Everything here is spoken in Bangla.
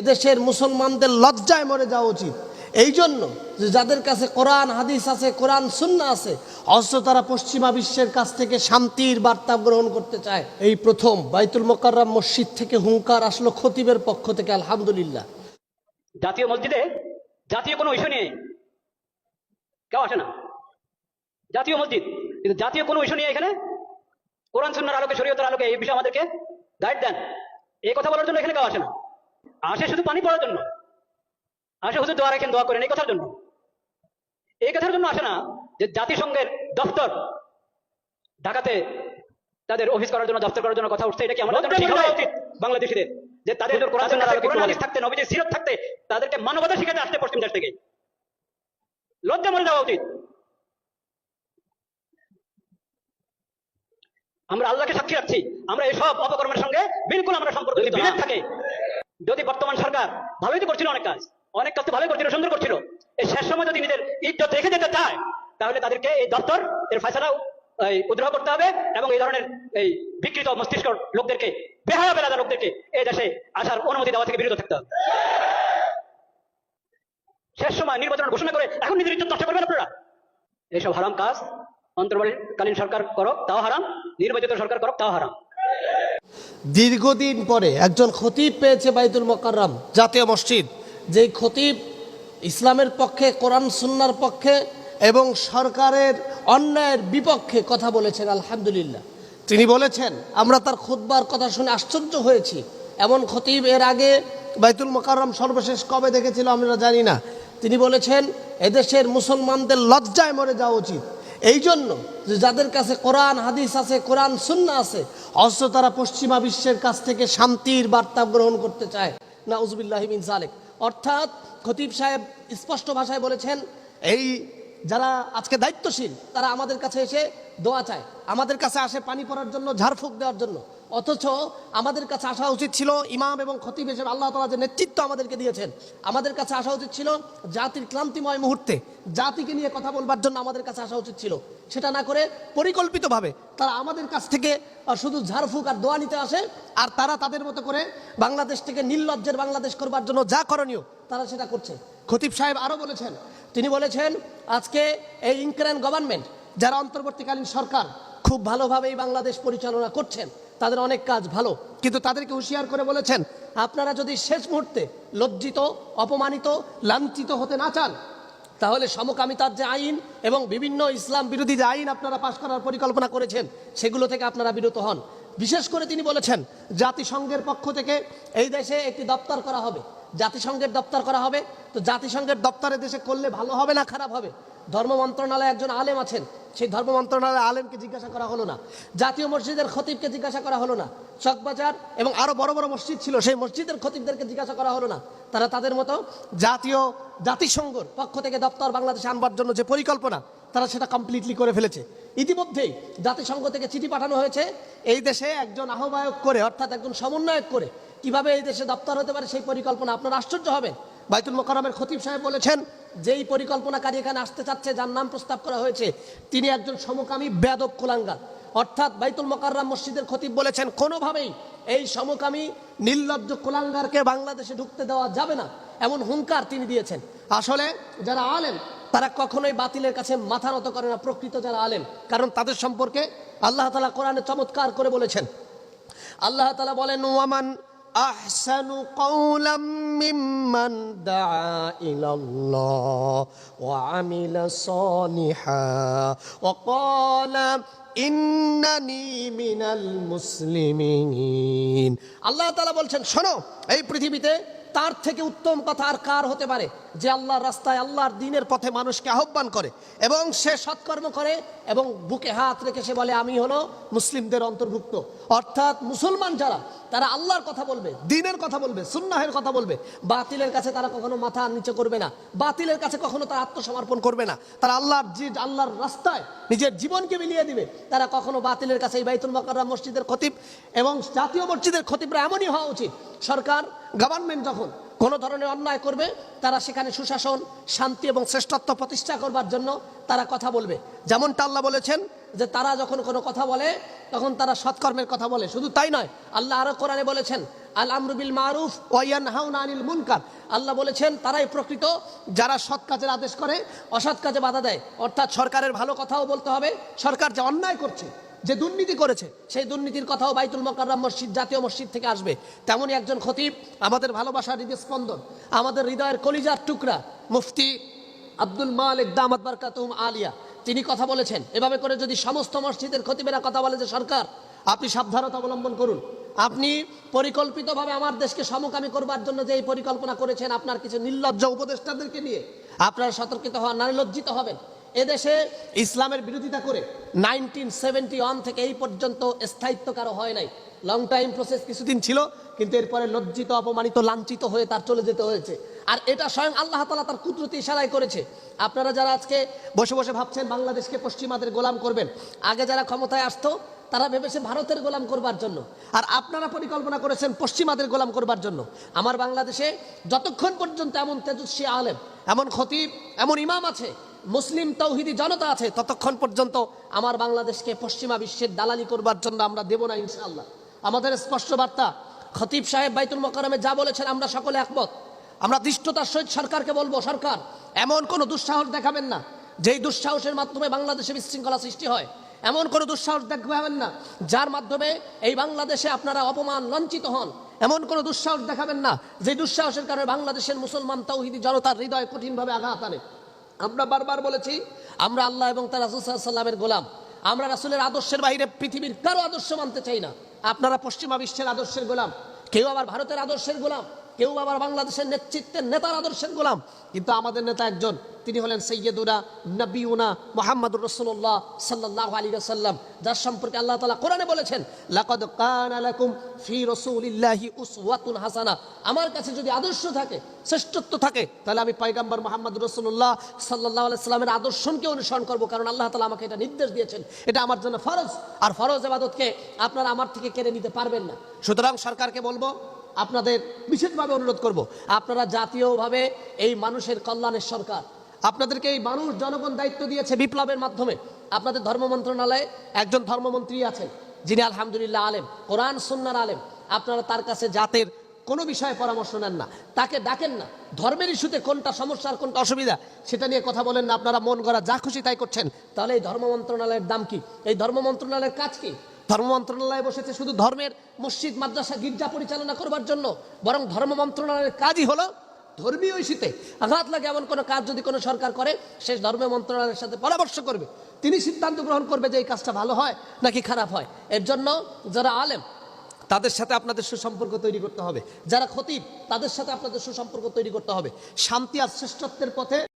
এদেশের মুসলমানদের লজ্জায় মরে যাওয়া উচিত। এই জন্য যে যাদের কাছে কোরআন, হাদিস আছে, কোরআন সুন্না আছে, অথচ তারা পশ্চিমা বিশ্বের কাছ থেকে শান্তির বার্তা গ্রহণ করতে চায়। এই প্রথম বাইতুল মোকাররম মসজিদ থেকে হুঙ্কার আসলো খতিবের পক্ষ থেকে, আলহামদুলিল্লাহ। জাতীয় মসজিদে জাতীয় কোনো ইস্যু নিয়ে কেউ আসে না। জাতীয় মসজিদ, কিন্তু জাতীয় কোনো ইস্যু নিয়ে এখানে কোরআন সুন্নার আলোকে, শরীয়তের আলোকে এই বিষয়ে আমাদেরকে গাইড দেন। এই কথা বলার জন্য এখানে কেউ আসে না। আসে শুধু পানি পড়ার জন্য। আসে হুজুর দোয়া রাখেন দোয়া করেন এই কথার জন্য। এই কথার জন্য আসে না যে জাতিসংঘের দপ্তর ঢাকাতে তাদের অফিস করার জন্য দপ্তর করার জন্য কথা উঠছে এটা কি আমাদের জন্য হওয়া উচিত বাংলাদেশিদের যে তাদের কোরআন সুন্নার আলোকে কোরআন হাদিস থাকতে নবীজির সিরত থাকতে তাদেরকে মানবতা শিখাতে আসতে পশ্চিম দেশ থেকে। লজ্জা মনে যাওয়া উচিত। আমরা আল্লাহকে সাক্ষী রাখছি। আমরা এই সব অপকর্মের সঙ্গে বিলকুল আমরা সম্পর্ক যদি বিভেদ থাকে যদি বর্তমান সরকার ভালোই তো করছিল অনেক কাজ অনেক কাজ তো ভালোই করছিল, সুন্দর করছিল, এই শেষ সময় যদি নিজের ইজ্জত রেখে যেতে চায়, তাহলে তাদেরকে এই দপ্তর, এর ফয়সালাও, এই উদ্রহ করতে হবে এবং এই ধরনের এই বিকৃত মস্তিষ্ক লোকদেরকে, বেহায়া বেলাদা লোকদেরকে এই দেশে আসার অনুমতি দেওয়া থেকে বিরত থাকতে হবে। শেষ সময় নির্বাচন ঘোষণা করে এখন নিজের ইজ্জত নষ্ট করবেন আপনারা? এইসব হারাম কাজ, অন্তর্বর্তীকালীন সরকার করক, তাও হারাম, নির্বাচিত সরকার করক, তাও হারাম। দীর্ঘদিন পরে একজন খতিব পেয়েছে বাইতুল মোকাররম জাতীয় মসজিদ। যেই খতিব ইসলামের পক্ষে, কোরআন, সুন্নার পক্ষে এবং সরকারের অন্যায়ের বিপক্ষে কথা বলেছেন, আলহামদুলিল্লাহ। তিনি বলেছেন, আমরা তার খুতবার কথা শুনে আশ্চর্য হয়েছি। এমন খতিব এর আগে বাইতুল মোকাররম সর্বশেষ কবে দেখেছিল আমরা জানি না। তিনি বলেছেন, এদেশের মুসলমানদের লজ্জায় মরে যাওয়া উচিত। এই জন্য যে যাদের কাছে কোরআন, হাদিস আছে, কোরআন সুন্না আছে, অথচ তারা পশ্চিমা বিশ্বের কাছ থেকে শান্তির বার্তা গ্রহণ করতে চায়। না উজবিল্লাহিমিন সালেক অর্থাৎ খতিব সাহেব স্পষ্ট ভাষায় বলেছেন, এই যারা আজকে দায়িত্বশীল, তারা আমাদের কাছে এসে দোয়া চায়। আমাদের কাছে আসে পানি পড়ার জন্য, ঝাড়ফুঁক দেওয়ার জন্য। অথচ আমাদের কাছে আসা উচিত ছিল ইমাম এবং খতিব হিসেবে আল্লাহ তালা যে নেতৃত্ব আমাদেরকে দিয়েছেন। আমাদের কাছে আসা উচিত ছিল জাতির ক্লান্তিময় মুহূর্তে, জাতিকে নিয়ে কথা বলবার জন্য আমাদের কাছে আসা উচিত ছিল। সেটা না করে পরিকল্পিতভাবে তারা আমাদের কাছ থেকে শুধু ঝাড়ফুঁক আর দোয়া নিতে আসে, আর তারা তাদের মতো করে বাংলাদেশ থেকে নির্লজ্জের বাংলাদেশ করবার জন্য যা করণীয়, তারা সেটা করছে। খতিব সাহেব আরও বলেছেন, তিনি বলেছেন, আজকে এই ইনক্রেন গভর্নমেন্ট, যারা অন্তর্বর্তীকালীন সরকার, খুব ভালোভাবে এই বাংলাদেশ পরিচালনা করছেন। তাদের অনেক কাজ ভালো, কিন্তু তাদেরকে হুঁশিয়ার করে বলেছেন, আপনারা যদি শেষ মুহূর্তে লজ্জিত, অপমানিত, লাঞ্ছিত হতে না চান, তাহলে সমকামিতার যে আইন এবং বিভিন্ন ইসলাম বিরোধী যে আইন আপনারা পাশ করার পরিকল্পনা করেছেন, সেগুলো থেকে আপনারা বিরত হন। বিশেষ করে তিনি বলেছেন, জাতিসংঘের পক্ষ থেকে এই দেশে একটি দপ্তর করা হবে। জাতিসংঘের দপ্তর করা হবে, তো জাতিসংঘের দপ্তরে দেশে করলে ভালো হবে না খারাপ হবে? ধর্ম মন্ত্রণালয়ে একজন আলেম আছেন। সেই ধর্ম মন্ত্রণালয়ে আলেমকে জিজ্ঞাসা করা হলো না। জাতীয় মসজিদের খতিবকে জিজ্ঞাসা করা হলো না। চকবাজার এবং আরও বড় বড় মসজিদ ছিল, সেই মসজিদের খতিবদেরকে জিজ্ঞাসা করা হলো না। তারা তাদের মতো জাতীয় জাতিসংঘর পক্ষ থেকে দপ্তর বাংলাদেশে আনবার জন্য যে পরিকল্পনা, তারা সেটা কমপ্লিটলি করে ফেলেছে। ইতিমধ্যেই জাতিসংঘ থেকে চিঠি পাঠানো হয়েছে, এই দেশে একজন আহ্বায়ক করে, অর্থাৎ একজন সমন্বয়ক করে, কীভাবে এই দেশে দপ্তর হতে পারে সেই পরিকল্পনা আপনার আশ্চর্য হবেন বাইতুল মোকারমের খতিব সাহেব বলেছেন, যেই পরিকল্পনাকারী এখানে আসতে চাচ্ছে, যার নাম প্রস্তাব করা হয়েছে, তিনি একজন সমকামী বেদক কুলাঙ্গার। অর্থাৎ বাইতুল মোকাররাম মসজিদের খতিব বলেছেন, কোনোভাবেই এই সমকামী নির্লজ্জ কুলাঙ্গারকে বাংলাদেশে ঢুকতে দেওয়া যাবে না, এমন হুঙ্কার তিনি দিয়েছেন। আসলে যারা আলেম, তারা কখনোই বাতিলের কাছে মাথা নত করে না, প্রকৃত যারা আলেম। কারণ তাদের সম্পর্কে আল্লাহ তালা কোরআনে চমৎকার করে বলেছেন। আল্লাহ তালা বলেন, ওয়ামান أحسن قولا ممن دعا إلى الله وعمل صالحا وقال إنني من المسلمين আল্লাহ তালা বলছেন শোনো এই পৃথিবীতে তার থেকে উত্তম কথা আর কার হতে পারে? যে আল্লাহর রাস্তায় আল্লাহর দিনের পথে মানুষকে আহ্বান করে এবং সে সৎকর্ম করে এবং বুকে হাত রেখে সে বলে, আমি হলো মুসলিমদের অন্তর্ভুক্ত। অর্থাৎ মুসলমান যারা, তারা আল্লাহর কথা বলবে, দিনের কথা বলবে, সুন্নাহের কথা বলবে। বাতিলের কাছে তারা কখনো মাথা নিচে করবে না। বাতিলের কাছে কখনো তারা আত্মসমর্পণ করবে না। তারা আল্লাহর যে, আল্লাহর রাস্তায় নিজের জীবনকে মিলিয়ে দিবে, তারা কখনো বাতিলের কাছে এই বাইতুল মকাররা মসজিদের খতিব এবং জাতীয় মসজিদের খতিবরা এমনই হওয়া উচিত সরকার গভর্নমেন্ট যখন কোনো ধরনের অন্যায় করবে, তারা সেখানে সুশাসন, শান্তি এবং শ্রেষ্ঠত্ব প্রতিষ্ঠা করবার জন্য তারা কথা বলবে। যেমনটা আল্লাহ বলেছেন যে তারা যখন কোনো কথা বলে, তখন তারা সৎকর্মের কথা বলে। শুধু তাই নয়, আল্লাহ আরও কোরআনে বলেছেন আল আমরুবিল মারুফ হাউন আনিল মুনকার। আল্লাহ বলেছেন, তারাই প্রকৃত, যারা সৎ কাজের আদেশ করে, অসৎ কাজে বাধা দেয়। অর্থাৎ সরকারের ভালো কথাও বলতে হবে, সরকার যে অন্যায় করছে যে দুর্নীতি করেছে, সেই দুর্নীতির কথাও বাইতুল মোকাররম মসজিদ, জাতীয় মসজিদ থেকে আসবে। তেমনই একজন খতিব, আমাদের ভালোবাসার হৃদস্পন্দন আমাদের হৃদয়ের কলিজার টুকরা, মুফতি আব্দুল মালিক দামাত বারকাতুম আলিয়া। তিনি কথা বলেছেন, এভাবে করে যদি সমস্ত মসজিদের খতিবেরা কথা বলে যে, সরকার, আপনি সাবধানতা অবলম্বন করুন। আপনি পরিকল্পিতভাবে আমার দেশকে সমকামী করবার জন্য যে এই পরিকল্পনা করেছেন, আপনার কিছু নির্লজ্জ উপদেষ্টাদেরকে নিয়ে আপনারা সতর্কিত হওয়া, নারী লজ্জিত হবেন। এদেশে ইসলামের বিরোধিতা করে নাইনটিন সেভেন্টি ওয়ান থেকে এই পর্যন্ত স্থায়িত্ব কারও হয় নাই। লং টাইম প্রসেস কিছুদিন ছিল, কিন্তু এরপরে লজ্জিত, অপমানিত, লাঞ্ছিত হয়ে তার চলে যেতে হয়েছে। আর এটা স্বয়ং আল্লাহ তালা তার কুদরতি ইশারায় করেছে। আপনারা যারা আজকে বসে বসে ভাবছেন বাংলাদেশকে পশ্চিমাদের গোলাম করবেন, আগে যারা ক্ষমতায় আসতো, তারা ভেবেছে ভারতের গোলাম করবার জন্য। আর আপনারা পরিকল্পনা করেছেন পশ্চিমাদের গোলাম করবার জন্য। আমার বাংলাদেশে যতক্ষণ পর্যন্ত এমন তেজস্বী আলেম, এমন খতিব, এমন ইমাম আছে মুসলিম তৌহিদি জনতা আছে, ততক্ষণ পর্যন্ত আমার বাংলাদেশকে পশ্চিমা বিশ্বের দালালি করবার জন্য আমরা দেব না ইনশাআল্লাহ। আমাদের স্পষ্ট বার্তা, খতিব সাহেব বাইতুল মোকারমে যা বলেছেন আমরা সকলে একমত। আমরা দৃষ্টতার সহিত সরকারকে বলব, সরকার, এমন কোনো দুঃসাহস দেখাবেন না যেই দুঃসাহসের মাধ্যমে বাংলাদেশে বিশৃঙ্খলা সৃষ্টি হয়। এমন কোনো দুঃসাহস দেখাবেন না যার মাধ্যমে এই বাংলাদেশে আপনারা অপমান লঞ্চিত হন। এমন কোনো দুঃসাহস দেখাবেন না যে দুঃসাহসের কারণে বাংলাদেশের মুসলমান তৌহিদি জনতার হৃদয় কঠিনভাবে আঘাত আনে। আমরা বারবার বলেছি, আমরা আল্লাহ এবং তার রাসুল গোলাম। আমরা রাসুলের আদর্শের বাইরে পৃথিবীর কারও আদর্শ মানতে চাই না। আপনারা পশ্চিমা বিশ্বের আদর্শের গোলাম, কেউ আবার ভারতের আদর্শের গোলাম। কেউ আবার বাংলাদেশের নেতৃত্বের নেতার আদর্শের গোলাম। কিন্তু আমাদের নেতা একজন, তিনি হলেন সৈয়দুনা নবীনা মোহাম্মদুর রসুল্লাহ সাল্লাহ আলী সাল্লাম যার সম্পর্কে আল্লাহ তালা কোরআনে বলেছেন, লাকদ ফি রসুলিল্লাহি উসওয়াতুন হাসানা। আমার কাছে যদি আদর্শ থাকে, শ্রেষ্ঠত্ব থাকে, তাহলে আমি পাইগাম্বর মোহাম্মদ রসুল্লাহ সাল্লাহ সাল্লামের আদর্শকে অনুসরণ করব, কারণ আল্লাহ তালা আমাকে এটা নির্দেশ দিয়েছেন। এটা আমার জন্য ফরজ। আর ফরজ আবাদতকে আপনারা আমার থেকে কেড়ে নিতে পারবেন না। সুতরাং সরকারকে বলব আপনাদের বিশেষভাবে অনুরোধ করব, আপনারা জাতীয়ভাবে এই মানুষের কল্যাণের সরকার, আপনাদেরকে এই মানুষ জনগণ দায়িত্ব দিয়েছে বিপ্লবের মাধ্যমে। আপনাদের ধর্ম মন্ত্রণালয়ে একজন ধর্মমন্ত্রী আছেন, যিনি আলহামদুলিল্লাহ আলেম, কোরআন, সুন্নার আলেম। আপনারা তার কাছে জাতের কোনো বিষয়ে পরামর্শ নেন না, তাকে ডাকেন না। ধর্মের ইস্যুতে কোনটা সমস্যা আর কোনটা অসুবিধা, সেটা নিয়ে কথা বলেন না। আপনারা মন গড়া যা খুশি তাই করছেন। তাহলে এই ধর্ম মন্ত্রণালয়ের দাম কি? এই ধর্ম মন্ত্রণালয়ের কাজ কি? ধর্ম মন্ত্রণালয়ে বসেছে শুধু ধর্মের মসজিদ, মাদ্রাসা, গির্জা পরিচালনা করবার জন্য, বরং ধর্ম মন্ত্রণালয়ের কাজই হলো ধর্মীয় ইস্যুতে আঘাত লাগে এমন কোনো কাজ যদি কোনো সরকার করে, সে ধর্ম মন্ত্রণালয়ের সাথে পরামর্শ করবে। তিনি সিদ্ধান্ত গ্রহণ করবে যে এই কাজটা ভালো হয় নাকি খারাপ হয়। এর জন্য যারা আলেম, তাদের সাথে আপনাদের সুসম্পর্ক তৈরি করতে হবে। যারা খতিব, তাদের সাথে আপনাদের সুসম্পর্ক তৈরি করতে হবে। শান্তি আর শ্রেষ্ঠত্বের পথে